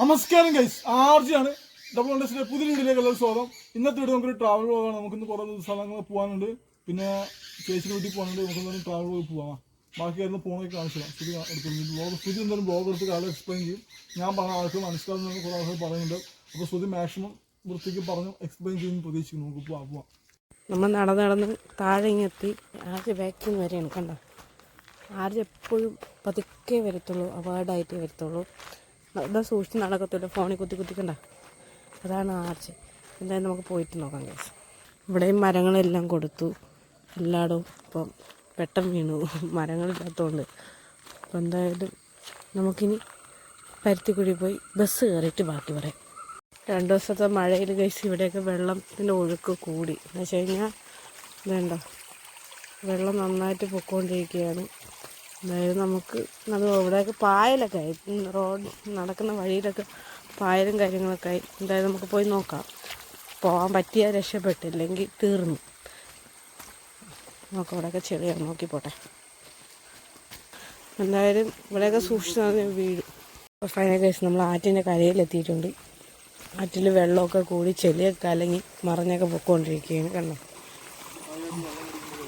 നമസ്കാരം guys ആർജിയാണ് double ഇൻഡസ്ട്രിയുടെ പുതിയ എല്ലാവരും സ്വാഗതം. ഇന്നത്തെ വീട് നമുക്കൊരു ട്രാവൽ പോകാണ് നമുക്ക് ഇന്ന് കുറേ സ്ഥലങ്ങൾ പോകാനുണ്ട്. പിന്നെ ചേച്ചിയുടെ വീട്ടിൽ പോകാനുണ്ട്. നമുക്ക് എന്തായാലും ട്രാവൽ പോയി പോകാം ബാക്കി ആയിരുന്നു പോകണമെങ്കിൽ തരാം സ്ഥിതി എടുക്കുന്നു ബ്ലോഗ് സ്ഥിതി എന്തായാലും ബ്ലോഗ് എടുത്ത് കാലം എക്സ്പ്ലെയിൻ ചെയ്യും. ഞാൻ പറഞ്ഞ ആൾക്ക് മനസ്സിലാവുന്ന കുറേ ആൾക്കാർ പറയുന്നുണ്ട്. അപ്പോൾ സ്ഥിതി മാക്സിമം വൃത്തിക്ക് പറഞ്ഞു എക്സ്പ്ലെയിൻ ചെയ്യുമെന്ന് പ്രതീക്ഷിക്കുന്നു. നമുക്ക് പോവാം പോവാം. നമ്മൾ നടന്ന് നടന്ന് താഴെ ഇങ്ങെത്തി ആദ്യ ബാക്കിൽ നിന്ന് വരെയാണ്. കണ്ടോ? ആർജ് എപ്പോഴും പതുക്കെ വരത്തുള്ളൂ അവാർഡായിട്ടേ വരത്തുള്ളൂ. ഇതാ സൂക്ഷിച്ച് നടക്കത്തുള്ളൂ ഫോണിൽ കുത്തി കുത്തിക്കണ്ട. അതാണ് ആർച്ച്. എന്തായാലും നമുക്ക് പോയിട്ട് നോക്കാം കേസ് ഇവിടെയും മരങ്ങളെല്ലാം കൊടുത്തു. എല്ലായിടവും ഇപ്പം പെട്ടെന്ന് വീണു. മരങ്ങളില്ലാത്തതുകൊണ്ട് അപ്പം എന്തായാലും നമുക്കിനി പരുത്തിക്കുഴി പോയി ബസ് കയറിയിട്ട് ബാക്കി പറയാം. രണ്ട് ദിവസത്തെ മഴയിൽ കഴിച്ച് ഇവിടെയൊക്കെ വെള്ളത്തിന്റെ ഒഴുക്ക് കൂടി. എന്ന് വെച്ച് കഴിഞ്ഞാൽ വേണ്ട വെള്ളം നന്നായിട്ട് പൊക്കോണ്ടിരിക്കുകയാണ്. അതായത് നമുക്ക് അത് ഇവിടെയൊക്കെ പായലൊക്കെ ആയി. റോഡ് നടക്കുന്ന വഴിയിലൊക്കെ പായലും കാര്യങ്ങളൊക്കെ ആയി. എന്തായാലും നമുക്ക് പോയി നോക്കാം. പോകാൻ പറ്റിയ രക്ഷപ്പെട്ടില്ലെങ്കിൽ തീർന്നു. നമുക്ക് ഇവിടെയൊക്കെ നോക്കി പോട്ടെ. എന്തായാലും ഇവിടെയൊക്കെ സൂക്ഷിച്ച് വീട് വീഴും. അപ്പോൾ ഫൈനൽ കേസ് നമ്മൾ ആറ്റിന്റെ കരയിലെത്തിയിട്ടുണ്ട്. ആറ്റിൽ വെള്ളമൊക്കെ കൂടി ചെളിയൊക്കെ അല്ലെങ്കിൽ മറിഞ്ഞൊക്കെ പൊക്കോണ്ടിരിക്കുകയാണ്. കണ്ടോ?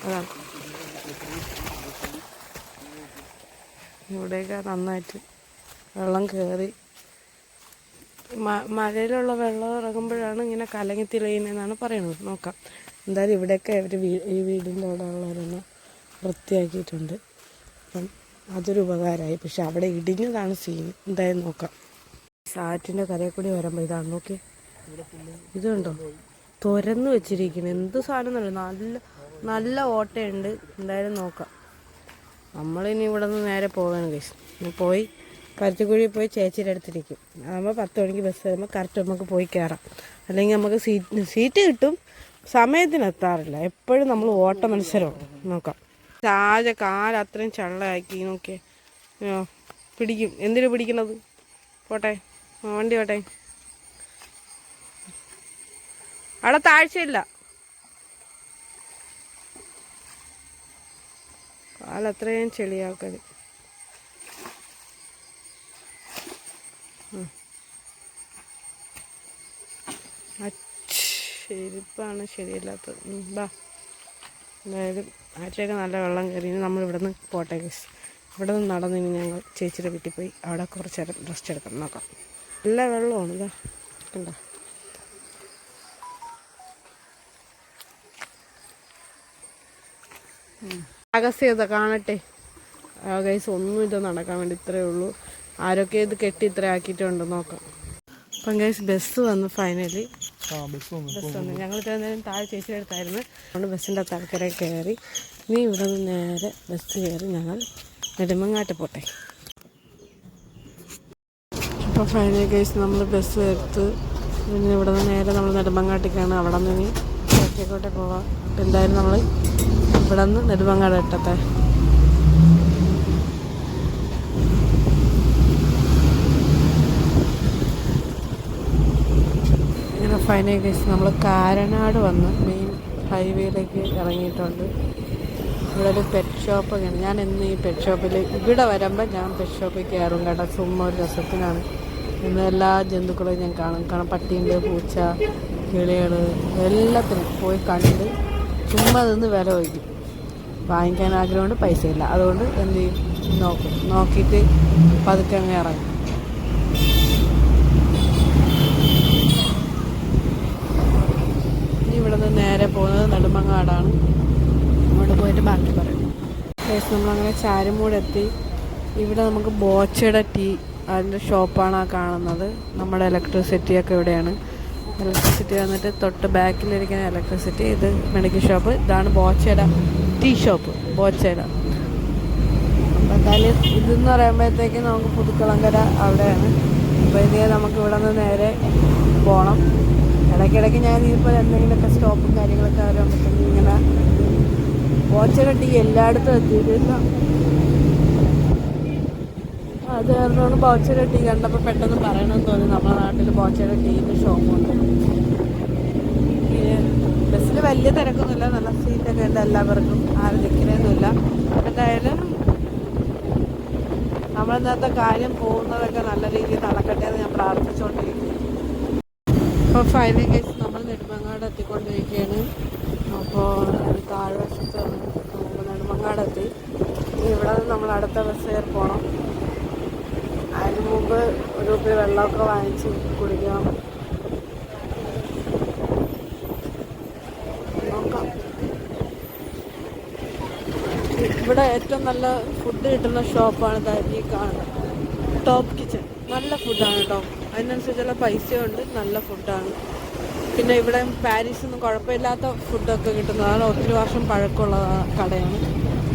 അതാണ്. ഇവിടെയൊക്കെ നന്നായിട്ട് വെള്ളം കയറി മഴയിലുള്ള വെള്ളം ഇറങ്ങുമ്പോഴാണ് ഇങ്ങനെ കലങ്ങി തെളിയുന്നതെന്നാണ് പറയുന്നത്. നോക്കാം. എന്തായാലും ഇവിടെയൊക്കെ അവർ ഈ വീടിന്റെ അവിടെ ഉള്ളവരൊന്ന് വൃത്തിയാക്കിയിട്ടുണ്ട്. അപ്പം അതൊരു ഉപകാരമായി. പക്ഷെ അവിടെ ഇടിഞ്ഞതാണ് സീൻ എന്തായാലും നോക്കാം. സാറ്റിന്റെ കരയിൽ കൂടി വരുമ്പോൾ ഇതാണ് നോക്കി ഇതുണ്ടോ തുരന്ന് വെച്ചിരിക്കുന്നത് എന്ത് സാധനം നല്ല നല്ല ഓട്ടയുണ്ട്. എന്തായാലും നോക്കാം. നമ്മളിനി ഇവിടെ നിന്ന് നേരെ പോവാണ് ഇനി പോയി പരുത്തിക്കുഴി പോയി ചേച്ചിയുടെ അടുത്തിരിക്കും. അതാകുമ്പോൾ പത്ത് മണിക്ക് ബസ് വരുമ്പോൾ കറക്റ്റ് നമുക്ക് പോയി കയറാം അല്ലെങ്കിൽ നമുക്ക് സീറ്റ് സീറ്റ് കിട്ടും. സമയത്തിന് എത്താറില്ല. എപ്പോഴും നമ്മൾ ഓട്ട മത്സരമാണ് നോക്കാം. ചാജ കാല അത്രയും ചള്ളയാക്കി നോക്കിയേ. പിടിക്കും. എന്തിനു പിടിക്കണത്? പോട്ടെ. വണ്ടി പോട്ടെ. അവിടെ താഴ്ചയില്ല. കാലത്രയും ചെളിയാക്കൽ. ചെരുപ്പാണ് ശരിയല്ലാത്തത്. ബാ. എന്തായാലും ആറ്റിലൊക്കെ നല്ല വെള്ളം കയറി. ഇനി നമ്മൾ ഇവിടെ നിന്ന് പോട്ടെ ഗസ് ഇവിടെ നിന്ന് നടന്ന് ഇനി ഞങ്ങൾ ചേച്ചിയുടെ വീട്ടിൽ പോയി അവിടെ കുറച്ച് നേരം റെസ്റ്റ് എടുക്കണം. നോക്കാം. നല്ല വെള്ളമാണ് ഇതാ. കണ്ടോ? അഗസ്യത കാണട്ടെ. ഗൈസ് ഒന്നും ഇത് നടക്കാൻ വേണ്ടി ഇത്രയേ ഉള്ളൂ. ആരൊക്കെ ഇത് കെട്ടി ഇത്ര ആക്കിയിട്ടുണ്ട് നോക്കാം. അപ്പം ഗൈസ് ബസ് വന്നു ഫൈനലി ബസ് വന്നു ഞങ്ങൾ ഇത്രയും താഴെ ചേച്ചിയുടെ അടുത്തായിരുന്നു. അതുകൊണ്ട് ബസ്സിന്റെ തലക്കര കയറി. ഇനി ഇവിടെ നിന്ന് നേരെ ബസ് കയറി ഞങ്ങൾ നെടുമങ്ങാട്ട് പോട്ടെ. അപ്പോൾ ഫൈനൽ ഗൈസ് നമ്മൾ ബസ് എടുത്ത് പിന്നെ ഇവിടെ നിന്ന് നേരെ നമ്മൾ നെടുമങ്ങാട്ടേക്കാണ്. അവിടെ നിന്ന് ഇനി ചേച്ചിക്കോട്ടെ പോവാം. എന്തായാലും നമ്മൾ ഇവിടെ നിന്ന് നെടുമങ്ങാട് എട്ടത്തെ ഇങ്ങനെ ഫൈനൽ കേസ് നമ്മൾ കാരനാട് വന്ന് മെയിൻ ഹൈവേയിലേക്ക് ഇറങ്ങിയിട്ടുണ്ട്. ഇവിടെ ഒരു പെറ്റ് ഷോപ്പ് ഒക്കെയാണ് ഞാൻ ഇന്ന് ഈ പെറ്റ് ഷോപ്പിൽ ഇവിടെ വരുമ്പോൾ ഞാൻ പെറ്റ് ഷോപ്പിൽ കയറും കേട്ടോ. ചുമ്മാ ഒരു രസത്തിനാണ്. ഇന്ന് എല്ലാ ജന്തുക്കളെയും ഞാൻ കാണും. കാരണം പട്ടിയുണ്ട് പൂച്ച കിളികൾ എല്ലാത്തിനും പോയി കണ്ട് ചുമ്മാ നിന്ന് വില വയ്ക്കും വാങ്ങിക്കാൻ ആഗ്രഹമുണ്ട് പൈസയില്ല. അതുകൊണ്ട് എന്ത് ചെയ്യും? നോക്കും. നോക്കിയിട്ട് പതുക്കെ അങ്ങ് ഇറങ്ങും. നേരെ പോകുന്നത് നെടുമങ്ങാടാണ്. അങ്ങോട്ട് പോയിട്ട് ബാക്കി പറയും. നമ്മളങ്ങനെ ചാരുമൂട് എത്തി ഇവിടെ നമുക്ക് ബോച്ചയുടെ ടീ അതിന്റെ ഷോപ്പാണ് ആ കാണുന്നത്. നമ്മുടെ ഇലക്ട്രിസിറ്റി ഒക്കെ ഇവിടെയാണ്. ഇലക്ട്രിസിറ്റി വന്നിട്ട് തൊട്ട് ബാക്കിലിരിക്കുന്ന ഇലക്ട്രിസിറ്റി ഇത് മെഡിക്കൽ ഷോപ്പ്. ഇതാണ് ബോച്ചയുടെ ടീ ഷോപ്പ്. ബോച്ചയുടെ അപ്പോൾ എന്തായാലും ഇതെന്ന് പറയുമ്പോഴത്തേക്ക് നമുക്ക് പുതുക്കുളങ്കര അവിടെയാണ്. അപ്പോൾ ഇനി നമുക്ക് ഇവിടെ നിന്ന് നേരെ പോകണം ഇടയ്ക്കിടയ്ക്ക് ഞാൻ ഇതിപ്പോൾ എന്തെങ്കിലുമൊക്കെ സ്റ്റോപ്പും കാര്യങ്ങളൊക്കെ വരുമ്പോഴത്തേക്കും ഇങ്ങനെ ബോച്ചയുടെ ടീ എല്ലായിടത്തും എത്തിയിട്ടില്ല. അത് കാരണമാണ് ടീ കണ്ടപ്പോൾ പെട്ടെന്ന് പറയണമെന്ന് തോന്നി നമ്മുടെ നാട്ടിൽ ബോച്ചയുടെ ടീന്റെ ഷോപ്പുണ്ട്. ബസ്സിൽ വലിയ തിരക്കൊന്നുമില്ല. നല്ല സീറ്റൊക്കെ ഉണ്ട് എല്ലാവർക്കും. ആരും നിൽക്കുന്നതൊന്നുമില്ല എന്തായാലും നമ്മളിന്നത്തെ കാര്യം പോകുന്നതൊക്കെ നല്ല രീതിയിൽ നടക്കട്ടെ എന്ന് ഞാൻ പ്രാർത്ഥിച്ചുകൊണ്ടിരിക്കുന്നു. അപ്പോൾ ഫൈനൽ കേസ് നമ്മൾ നെടുമങ്ങാട് എത്തിക്കൊണ്ടിരിക്കുകയാണ്. അപ്പോൾ താഴ്വശത്ത് നെടുമങ്ങാട് എത്തി. ഇവിടെ നമ്മൾ അടുത്ത ബസ് കയറി പോകണം അതിന് മുമ്പ് ഒരു കുപ്പി വെള്ളമൊക്കെ വാങ്ങിച്ച് കുടിക്കണം. നോക്കാം. ഇവിടെ ഏറ്റവും നല്ല ഫുഡ് കിട്ടുന്ന ഷോപ്പാണ് ഈ കാണുന്നത്. ടോപ്പ് കിച്ചൺ നല്ല ഫുഡാണ് കേട്ടോ അതിനനുസരിച്ചുള്ള പൈസയുണ്ട്. നല്ല ഫുഡാണ് പിന്നെ ഇവിടെ പാരീസിൽ നിന്ന് കുഴപ്പമില്ലാത്ത ഫുഡൊക്കെ കിട്ടുന്നതാണ് ഒത്തിരി വർഷം പഴക്കമുള്ള കടയാണ്.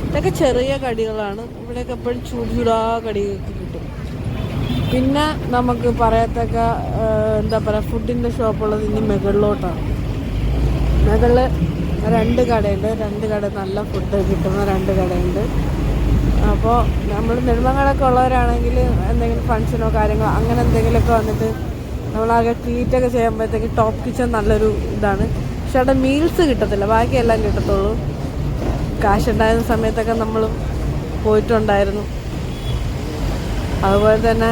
ഇതൊക്കെ ചെറിയ കടികളാണ്. ഇവിടെയൊക്കെ എപ്പോഴും ചൂട് ചൂടാ കിട്ടും പിന്നെ നമുക്ക് പറയത്തക്ക എന്താ പറയുക ഫുഡിന്റെ ഷോപ്പുള്ളത് ഇനി മുകളിലോട്ടാണ് മുകളിൽ രണ്ട് കടയുണ്ട്. രണ്ട് കട നല്ല ഫുഡ് കിട്ടുന്ന രണ്ട് കടയുണ്ട്. അപ്പോൾ നമ്മൾ നെടുമങ്ങളൊക്കെ ഉള്ളവരാണെങ്കിൽ എന്തെങ്കിലും ഫങ്ഷനോ കാര്യങ്ങളോ അങ്ങനെ എന്തെങ്കിലുമൊക്കെ വന്നിട്ട് നമ്മളാകെ ട്രീറ്റൊക്കെ ചെയ്യുമ്പോഴത്തേക്ക് ടോപ്പ് കിച്ചൺ നല്ലൊരു ഇതാണ്. പക്ഷെ അവിടെ മീൽസ് കിട്ടത്തില്ല. ബാക്കിയെല്ലാം കിട്ടത്തുള്ളൂ. കാശ് ഉണ്ടായിരുന്ന സമയത്തൊക്കെ നമ്മൾ പോയിട്ടുണ്ടായിരുന്നു. അതുപോലെ തന്നെ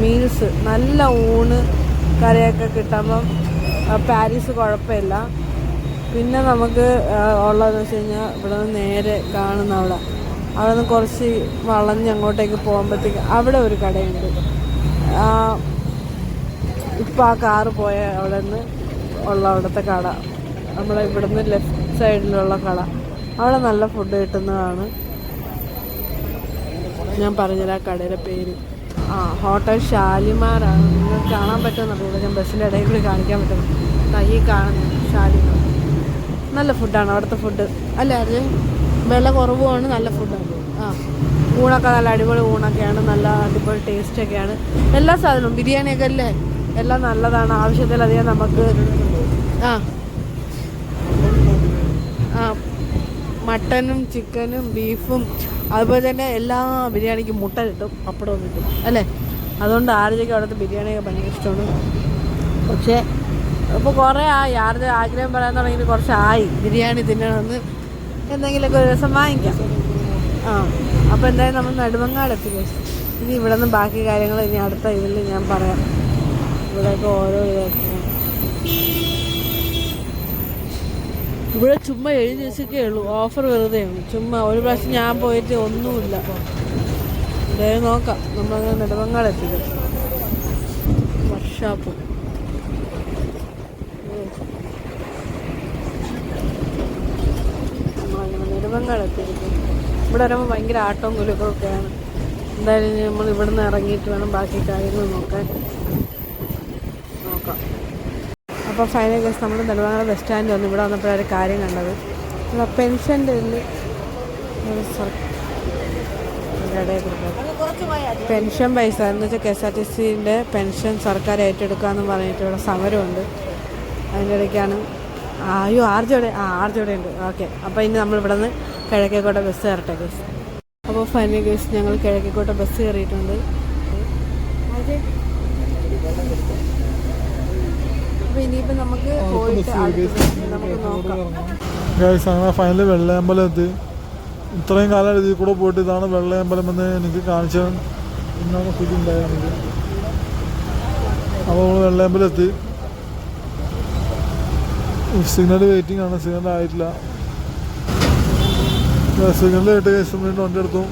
മീൽസ് നല്ല ഊണ് കറിയൊക്കെ കിട്ടുമ്പം പാരീസ് കുഴപ്പമില്ല. പിന്നെ നമുക്ക് ഉള്ളതെന്ന് വെച്ച് കഴിഞ്ഞാൽ ഇവിടെ നിന്ന് നേരെ കാണുന്ന അവിടെ അവിടെ നിന്ന് കുറച്ച് വളഞ്ഞ് അങ്ങോട്ടേക്ക് പോകുമ്പോഴത്തേക്ക് അവിടെ ഒരു കടയുണ്ട്. ഇപ്പം ആ കാറ് പോയ അവിടെ നിന്ന് ഉള്ള അവിടുത്തെ കട. നമ്മളെ ഇവിടുന്ന് ലെഫ്റ്റ് സൈഡിലുള്ള കട. അവിടെ നല്ല ഫുഡ് കിട്ടുന്നതാണ്. ഞാൻ പറഞ്ഞുതരാം ആ കടയുടെ പേര്. ആ ഹോട്ടൽ ഷാലിമാറാണ് നിങ്ങൾക്ക് കാണാൻ പറ്റുമെന്നറിയില്ല ഞാൻ ബസ്സിന്റെ ഇടയിൽ കൂടി കാണിക്കാൻ പറ്റും ഈ കാണുന്നു ഷാലിമാർ നല്ല ഫുഡാണ് അവിടുത്തെ ഫുഡ്. അല്ല അത് വില കുറവുമാണ് നല്ല ഫുഡാണ്. ആ ഊണൊക്കെ നല്ല അടിപൊളി ഊണൊക്കെയാണ് നല്ല അടിപൊളി ടേസ്റ്റൊക്കെയാണ്. എല്ലാ സാധനവും ബിരിയാണിയൊക്കെ അല്ലേ? എല്ലാം നല്ലതാണ്. ആവശ്യത്തിലധികം നമുക്ക് ആ മട്ടനും ചിക്കനും ബീഫും അതുപോലെ തന്നെ എല്ലാ ബിരിയാണിക്കും മുട്ട കിട്ടും പപ്പടവും കിട്ടും അല്ലേ? അതുകൊണ്ട് ആർജയ്ക്ക് അവിടുത്തെ ബിരിയാണിയൊക്കെ ഭയങ്കര ഇഷ്ടമാണ്. പക്ഷേ ഇപ്പോൾ കുറേ ആയി. ആരുടെ ആഗ്രഹം പറയാൻ തുടങ്ങിയിട്ട് കുറച്ചായി ബിരിയാണി തിന്നണമെന്ന് എന്തെങ്കിലുമൊക്കെ ഒരു ദിവസം വാങ്ങിക്കാം. ആ അപ്പോൾ എന്തായാലും നമ്മൾ നടുവങ്ങാടെത്തി ഇനി ഇവിടെ നിന്ന് ബാക്കി കാര്യങ്ങൾ ഇനി അടുത്ത ഇതിൽ ഞാൻ പറയാം. ഇവിടെയൊക്കെ ഓരോ ഇതൊക്കെ ഇവിടെ ചുമ്മാ എഴുതി വെച്ചൊക്കെ ഉള്ളൂ. ഓഫർ വെറുതെയാണ് ചുമ്മാ ഒരു പ്രാവശ്യം ഞാൻ പോയിട്ട് ഒന്നുമില്ല. എന്തായാലും നോക്കാം. നമ്മളങ്ങനെ നെടുമങ്ങാട് എത്തിക്കും വർഷാപ്പ് നമ്മളങ്ങനെ ഇവിടെ വരുമ്പോൾ ഭയങ്കര ആട്ടവും കുലുക്കൊക്കെയാണ് എന്തായാലും നമ്മൾ ഇവിടെ നിന്ന് ഇറങ്ങിയിട്ട് വേണം ബാക്കി കാര്യങ്ങൾ നോക്കാൻ. നോക്കാം അപ്പോൾ ഫൈനൽ കേസ് നമ്മൾ നെടുവാങ്ങര ബസ് സ്റ്റാൻഡ് വന്നു ഇവിടെ വന്നപ്പോഴാണ് ഒരു കാര്യം കണ്ടത്. ഇവിടെ പെൻഷന്റെ. പെൻഷൻ പൈസ എന്ന് വെച്ചാൽ കെ എസ് ആർ ടി സിന്റെ പെൻഷൻ സർക്കാർ ഏറ്റെടുക്കാമെന്ന് പറഞ്ഞിട്ട് ഇവിടെ സമരമുണ്ട്. അതിന്റെ ഇടയ്ക്കാണ് അയ്യോ ആർജോടെ ആ ആർജോടെ ഉണ്ട്. ഓക്കെ. അപ്പോൾ ഇനി നമ്മൾ ഇവിടെ നിന്ന് കിഴക്കേക്കോട്ട ബസ് കയറട്ടെ കേസ് അപ്പോൾ ഫൈനൽ കേസ് ഞങ്ങൾ കിഴക്കേക്കോട്ട ബസ് കയറിയിട്ടുണ്ട് ആർജെ? അപ്പോൾ ഇനിയിപ്പോൾ നമുക്ക് പോയിട്ട് നമുക്ക് നോക്കാം. അങ്ങനെ ഫൈനൽ വെള്ളയമ്പലം എത്തി. ഇത്രയും കാലം എഴുതി കൂടെ പോയിട്ട് ഇതാണ് വെള്ളയമ്പലം എന്ന് എനിക്ക് കാണിച്ച ഇന്നാണ് സ്ഥിതി ഉണ്ടായത് അപ്പോൾ നമ്മൾ വെള്ളയമ്പലം എത്തി. സിഗ്നൽ വെയിറ്റിംഗ് ആണ്. സിഗ്നൽ ആയിട്ടില്ല. സിഗ്നൽ കേട്ട് കഴിച്ചു വീണ്ടും വണ്ടി എടുത്തു.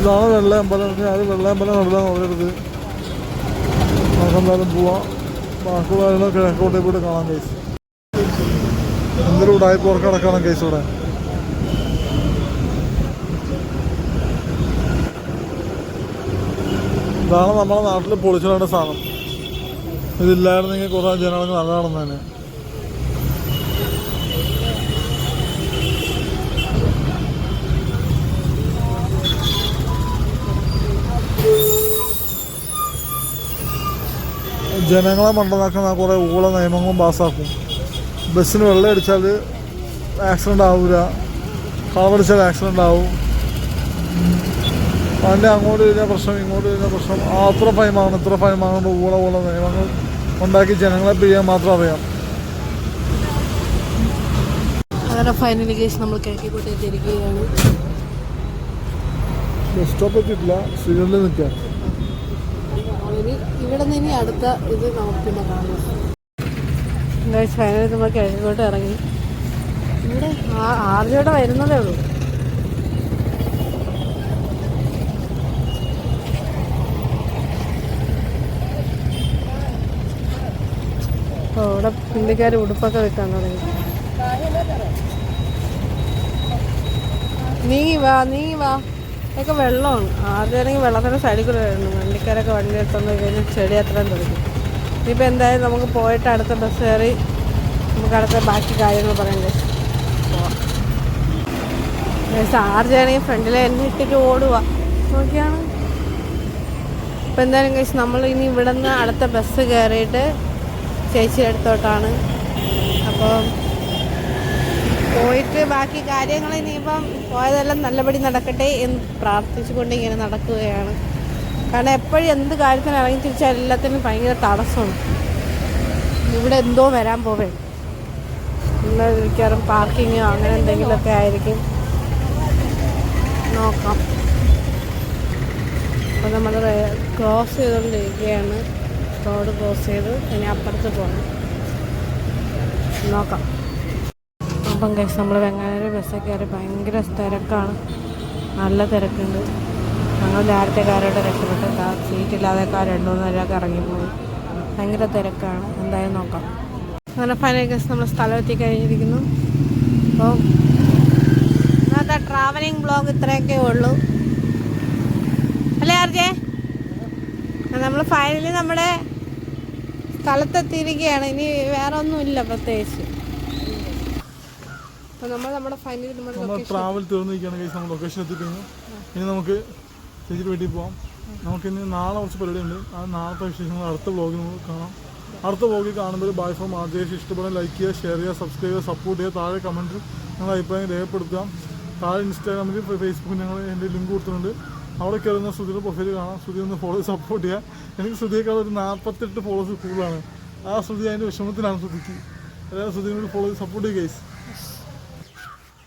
ഇതാണ് വെള്ളയമ്പലം. അത് വെള്ളയമ്പലം നടത്താൻ നമുക്ക് നമുക്കെന്തായാലും പോവാം. ബാക്കിയുള്ള കിഴക്കോട്ടെ കൂടെ കാണാൻ കേസ് എന്തൊരു ഉടായ്പ ഉറക്കം നടക്കണം കേസ് ഇവിടെ. ഇതാണ് നമ്മുടെ നാട്ടിൽ പൊളിച്ചിടേണ്ട സാധനം. ഇതില്ലായിരുന്നെങ്കിൽ കുറേ ജനങ്ങൾക്ക് നല്ലതാണെന്ന് നടന്നേനെ ജനങ്ങളെ മണ്ടനാക്കുന്ന കുറേ ഊള നിയമങ്ങളും പാസ്സാക്കും. ബസ്സിന് വെള്ളം അടിച്ചാൽ ആക്സിഡന്റ് ആവില്ല കളവടിച്ചാൽ ആക്സിഡന്റ് ആവും. അതിന്റെ അങ്ങോട്ട് കഴിഞ്ഞാൽ പ്രശ്നം ഇങ്ങോട്ട് കഴിഞ്ഞാൽ പ്രശ്നം. ആ അത്ര ഫൈമാണ് ഇത്ര ഫൈമാണ് ഊള ഊള നിയമങ്ങൾ ഉണ്ടാക്കി ജനങ്ങളെ പിരിയാൻ മാത്രം അറിയാം. അങ്ങനെ ഫൈനലി കേസ് നമ്മൾ കിഴക്കേക്കോട്ട എത്തിയിരിക്കുകയാണ് ബസ് സ്റ്റോപ്പ് എത്തിയിട്ടില്ല സിഗ്നലിൽ നിൽക്കുക ഇനി ഇവിടെ നിന്ന് ഇനി അടുത്ത ഇത് നമുക്ക് പിന്നെ കാണാം. ഫൈനൽ നമ്മൾ കിഴക്കോട്ട് ഇറങ്ങി? ഇവിടെ ആർജോടെ വരുന്നതേ ഉള്ളൂ. അപ്പോൾ അവിടെ പുള്ളിക്കാർ ഉടുപ്പൊക്കെ വെക്കാൻ തുടങ്ങി. നീങ്ങി വാ നീങ്ങി വാ. ഇതൊക്കെ വെള്ളമാണ്. ആദ്യമാണെങ്കിൽ വെള്ളത്തിന്റെ സൈഡിൽ കൂടെ വരുന്നു വണ്ടിക്കാരൊക്കെ വണ്ടി എത്തുന്നു കഴിഞ്ഞാൽ ചെടി അത്രയും തുടങ്ങി ഇനിയിപ്പോൾ എന്തായാലും നമുക്ക് പോയിട്ട് അടുത്ത ബസ് കയറി നമുക്ക് അടുത്ത ബാക്കി കാര്യങ്ങൾ പറയണ്ടേ ആർജാണെങ്കിൽ ഫ്രണ്ടിൽ എന്നെ ഇട്ടിട്ട് ഓടുക നോക്കിയാണ്. ഇപ്പം എന്തായാലും കഴിച്ച് നമ്മൾ ഇനി ഇവിടെ നിന്ന് അടുത്ത ബസ് കയറിയിട്ട് ചേച്ചിയുടെ അടുത്തോട്ടാണ്. അപ്പോൾ പോയിട്ട് ബാക്കി കാര്യങ്ങൾ ഇനിയിപ്പം പോയതെല്ലാം നല്ലപടി നടക്കട്ടെ എന്ന് പ്രാർത്ഥിച്ചുകൊണ്ട് ഇങ്ങനെ നടക്കുകയാണ്. കാരണം എപ്പോഴും എന്ത് കാര്യത്തിന് ഇറങ്ങി തിരിച്ചാൽ എല്ലാത്തിനും ഭയങ്കര തടസ്സമാണ്. ഇവിടെ എന്തോ വരാൻ പോവേ. ഇന്ന് മിക്കവാറും പാർക്കിങ്ങോ അങ്ങനെ എന്തെങ്കിലുമൊക്കെ ആയിരിക്കും. നോക്കാം. അപ്പോൾ നമ്മൾ ക്രോസ് ചെയ്തുകൊണ്ടിരിക്കുകയാണ് റോഡ് ക്രോസ് ചെയ്ത് ഇനി അപ്പുറത്ത് പോകണം നോക്കാം. അപ്പം കഴിച്ച് നമ്മൾ വെങ്ങാനൂർ ബസ്സിൽ കയറി ഭയങ്കര തിരക്കാണ്. നല്ല തിരക്കുണ്ട്. ഞങ്ങൾ നേരത്തെ കാരോട് രക്ഷപ്പെട്ട്. സീറ്റ് സീറ്റില്ലാതെ കാർ രണ്ടു മൂന്ന് പേരൊക്കെ ഇറങ്ങിപ്പോയി. ഭയങ്കര തിരക്കാണ്. എന്തായാലും നോക്കാം. അങ്ങനെ ഫൈനൽ കേസ് നമ്മൾ സ്ഥലം എത്തി കഴിഞ്ഞിരിക്കുന്നു. അപ്പോൾ ഇന്നത്തെ ട്രാവലിംഗ് ബ്ലോഗ് ഇത്രയൊക്കെ ഉള്ളൂ. അല്ലേ ആർജെ? നമ്മൾ ഫൈനലി നമ്മുടെ സ്ഥലത്തെത്തിയിരിക്കുകയാണ്. ഇനി വേറെ ഒന്നുമില്ല പ്രത്യേകിച്ച്. നമ്മൾ നമ്മുടെ നമ്മൾ ട്രാവൽ തീർന്നിരിക്കുകയാണ് കഴിച്ച് നമ്മൾ ലൊക്കേഷൻ എത്തിക്കഴിഞ്ഞു. ഇനി നമുക്ക് ചേച്ചിയുടെ വീട്ടിൽ പോവാം. നമുക്ക് ഇനി നാളെ കുറച്ച് പരിപാടിയുണ്ട്. ആ നാളത്തെ വിശേഷങ്ങൾ അടുത്ത വ്ളോഗിൽ കാണാം. അടുത്ത വ്ളോഗിൽ കാണുമ്പോൾ ബൈ ഫ്രം ആദ്യം ഇഷ്ടപ്പെടാൻ ലൈക്ക് ചെയ്യുക ഷെയർ ചെയ്യുക സബ്സ്ക്രൈബ് ചെയ്യുക സപ്പോർട്ട് ചെയ്യുക. താഴെ കമന്റ് നിങ്ങളുടെ അഭിപ്രായം രേഖപ്പെടുത്തുക. താഴെ ഇൻസ്റ്റാഗ്രാമിൽ ഫേസ്ബുക്കിൽ ഞങ്ങൾ എന്റെ ലിങ്ക് കൊടുത്തിട്ടുണ്ട്. അവിടെ കയറുന്ന ശ്രുതിയുടെ പ്രൊഫൈൽ കാണാം. ശ്രുതി ഒന്ന് ഫോളോ സപ്പോർട്ട് ചെയ്യുക. എനിക്ക് ശ്രുതിയേക്കാൾ ഒരു നാൽപ്പത്തെട്ട് ഫോളോസ് കൂടുതലാണ്. ആ ശ്രുതി അതിന്റെ വിഷമത്തിലാണ് ശ്രുതിക്ക്. എല്ലാവരും ശ്രുതിനോട് ഫോളോ സപ്പോർട്ട് ചെയ്യുക ഗൈസ്